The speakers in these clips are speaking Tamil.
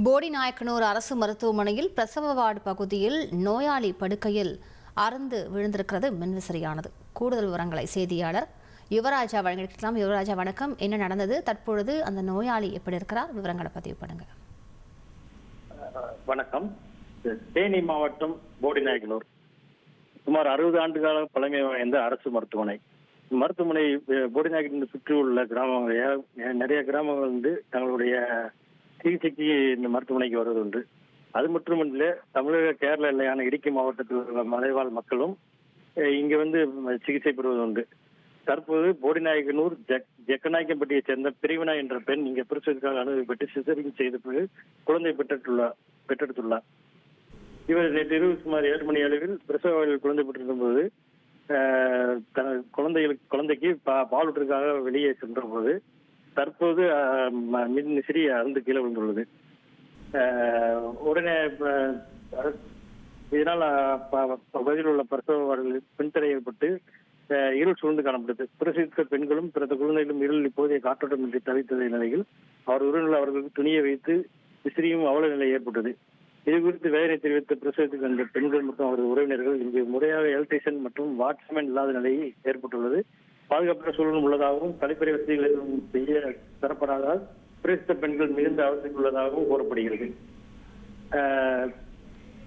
போடிநாயக்கனூர் அரசு மருத்துவமனையில் பிரசவ வார்டு பகுதியில் நோயாளி படுக்கையில் அறுந்து விழுந்திருக்கிறது. மின்விசிறியானது கூடுதல் விவரங்களை செய்தியாளர் யுவராஜா வழங்கிக்கலாம் யுவராஜா வணக்கம். என்ன நடந்தது? தற்பொழுது அந்த நோயாளி எப்படி இருக்கிறார்? விவரங்களை பதிவு பண்ணுங்க. வணக்கம். தேனி மாவட்டம் போடிநாயக்கனூர் சுமார் அறுபது ஆண்டு கால பழமை வாய்ந்த அரசு மருத்துவமனை. மருத்துவமனை அஹ், போடிநாயக்கனூர் சுற்றியுள்ள கிராமங்கள் நிறைய கிராமங்கள் வந்து தங்களுடைய சிகிச்சைக்கு இந்த மருத்துவமனைக்கு வருவது உண்டு அது மட்டுமல்ல தமிழக கேரள எல்லையான இடுக்கி மாவட்டத்தில் உள்ள மலைவாழ் மக்களும் இங்க வந்து சிகிச்சை பெறுவது உண்டு தற்போது போடிநாயகனூர் ஜெக் ஜெக்கநாயக்கம்பட்டியை சேர்ந்த பிரிவினா என்ற பெண் இங்க பிரசவத்திற்காக அனுமதிப்பட்டு சிசரிங் செய்த பிறகு குழந்தை பெற்றெடுத்துள்ளார் பெற்றெடுத்துள்ளார். இவர் நேற்று இரவு சுமார் ஏழு மணி அளவில் பிரசவ குழந்தை பெற்றிருந்த போது தனது குழந்தைகளுக்கு குழந்தைக்கு பா- பாலூட்டிற்காக வெளியே சென்ற போது தற்போது ம- மின் விசிறி அருந்து கீழே விழுந்துள்ளது. ஆஹ், உடனே இதனால் ப- பகுதியில் உள்ள பிரசவ பின்தடை ஏற்பட்டு இருள் சூழ்ந்து காணப்பட்டது பிரசவித்த பெண்களும் பிறந்த குழந்தைகளும் இருள் இப்போதைய காற்றோட்டமின்றி தவித்த நிலையில் அவர் உறவினர் அவர்களுக்கு துணியை வைத்து விசிறியும் அவல நிலை ஏற்பட்டது. இது குறித்து வேதனை தெரிவித்த பிரசவத்துக்கு வந்த பெண்கள் மற்றும் அவரது உறவினர்கள் இங்கு முறையாக எலக்ட்ரிஷியன் மற்றும் வாட்ச்மேன் இல்லாத நிலை ஏற்பட்டுள்ளது. பாதுகாப்பற்ற சூழலும் உள்ளதாகவும் கழிப்பறை வசதிகள் எதுவும் செய்ய தரப்படாததால் பிரேசித்த பெண்கள் மிகுந்த அவசியம் உள்ளதாகவும் கூறப்படுகிறது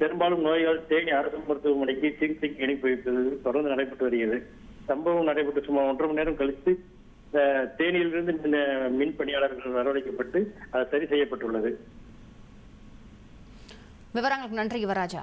பெரும்பாலும் நோயால் தேனி அரசு மருத்துவமனைக்கு சிகிச்சைக்கு இணைப்பு வைப்பது தொடர்ந்து நடைபெற்று வருகிறது. சம்பவம் நடைபெற்று சுமார் ஒன்றரை மணி நேரம் கழித்து தேனியிலிருந்து இந்த மின் பணியாளர்கள் வரவழைக்கப்பட்டு அது சரி செய்யப்பட்டுள்ளது. விவரங்களுக்கு நன்றி யுவராஜா.